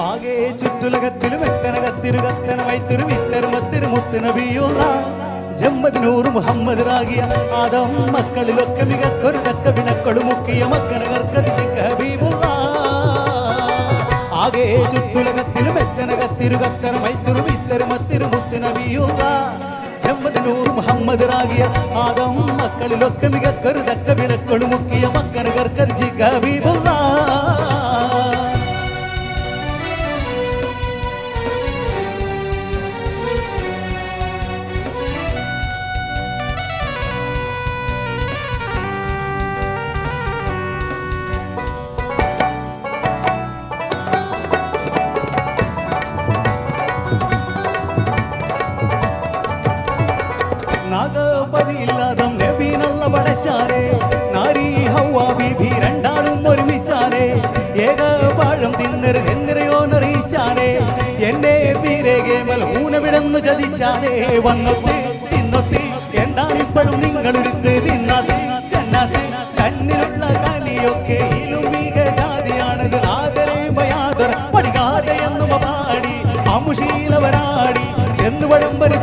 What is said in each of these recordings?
ചുറ്റുലകത്തിൽ വെക്കനകത്തിരു കത്തന വൈത്തിരു വിത്തരു മത്തിരു മുത്ത് നബിയുള്ള ജമ്മദിനൂർ മുഹമ്മദ് റാഗിയ ആദം മക്കളിലൊക്കെ മികക്കൊരു തക്ക വിനക്കളു മുക്കിയ മക്കനകർക്കതി ഹബീബുള്ള ആകെ ചുറ്റുലകത്തിലും എത്തനകത്തിരു കത്തന മൈത്തിരു വിത്തരു മത്തിരു മുത്ത് നബിയുള്ള ജമ്മദിനൂർ മുഹമ്മദ് റാഗിയ ആദം മക്കളിലൊക്കെ മികക്കൊരു തക്ക വിനക്കളു മുക്കിയ മക്കനകർക്കതി ചതിച്ചാലേ വന്നൊത്തി തിന്നൊത്തി എന്താണിപ്പോഴും നിങ്ങളൊരുത്ത് തിന്നാതെ ചെന്നാതെ? കണ്ണിലുള്ള കലിയൊക്കെ ഇലുമീക ജാതിയാണത് ആദരേമയാദർ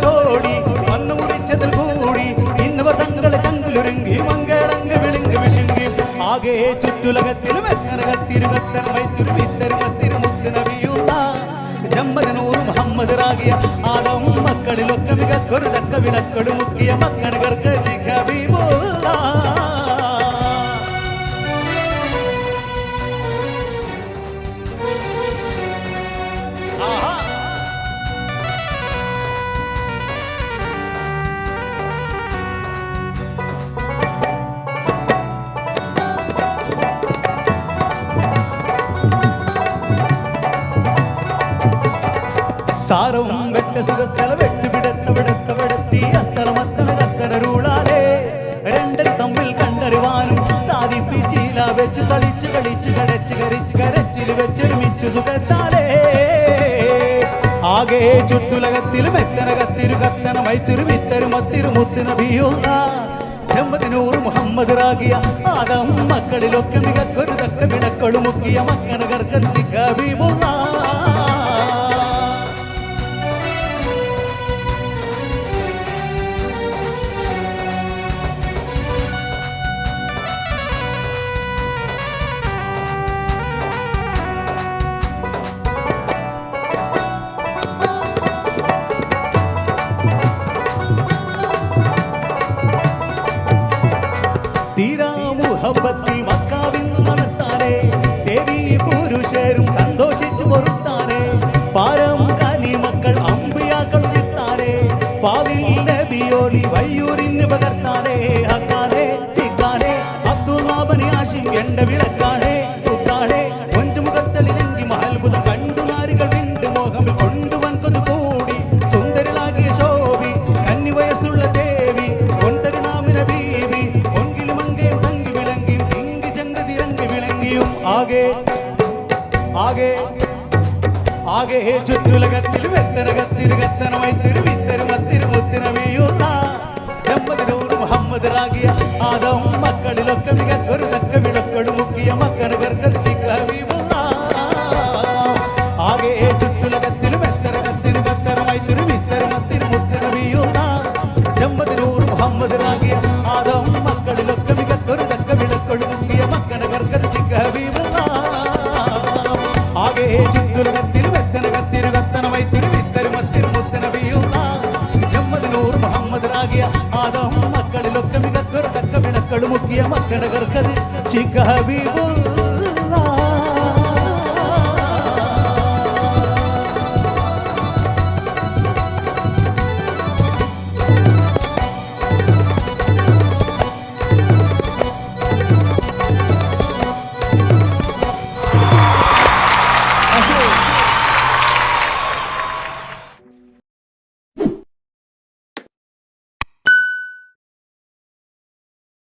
ചോടി. വന്നു മുറിച്ചതിൽ കൂടി. ഇന്നവർ തങ്ങളെ ചങ്കിലൊരുങ്ങി മംഗളങ്ക വിളിങ്ങ് വിശുങ്ങി ആകെ ചുറ്റുലകത്തിലും എത്തനകത്തിരുകത്തൻ കത്തിരുകത്തർ വിത്തരുമത്തിരു മുഹമ്മദ് റാഗിയ ആദം മക്കളിലൊക്കെ മികക്കൊരു തക്ക വിളക്കൊടു മുക്കിയ മക്കണകർക്ക് ഹബീബുള്ള സാരവും വെട്ട സുഖസ്ഥല വെട്ടുപിടത്ത വിടത്ത വിടത്തി അസ്ഥലമത്തന കത്തരൂളാലേ രണ്ടിൽ തമ്മിൽ കണ്ടറിവാനും സാധിപ്പിച്ചില്ല വെച്ച് കളിച്ച് കളിച്ച് കടച്ച് കരിച്ച് കരച്ചിൽ വെച്ചൊരുമിച്ച് സുഖത്താലേ. ആകെ ചുറ്റുലകത്തിലും എത്തനകത്തിരു കത്തന മൈത്തിരു വിത്തരു മത്തിരു മുത്തിന ബിയുള്ള ജമ്മദിനൂർ മുഹമ്മദ് റാഗിയ ആദം മക്കളിലൊക്കെ മികക്കൊരു തക്ക മിടക്കൊളു മുക്കിയ മക്കനകർക്ക് കവിമുള്ള തീരാ നബിയോലി വയ്യൂരിന് പകർത്താനേ ഹക്കാനേ ചിക്കാനേ അബ്ദുല്ലാബനി ആശിം എണ്ട വിളക്കാനേ കുത്താനേ കൊഞ്ചുമുഖത്തളിലെങ്കി അത്ഭുതം കണ്ടു നാരികൾ വിണ്ടു മോഹമിൽ കൊണ്ടുവൻകൊതു കൂടി സുന്ദരനാകിയ ശോഭി കന്നി വയസ്സുള്ള ദേവി കൊണ്ടരി നാമിന ബീവി ഒങ്കിലും അങ്ങേ തങ്കി വിളങ്ങി തിങ്കി ചങ്കതി രംഗി വിളങ്ങിയും. ആകെ ആകെ ആകെ ചുറ്റുലകത്തിൽ വെത്തരകത്തിൽ കത്തനമായി തിരുവിത്തരുമത്തിരു கனகர் கவி சிக்க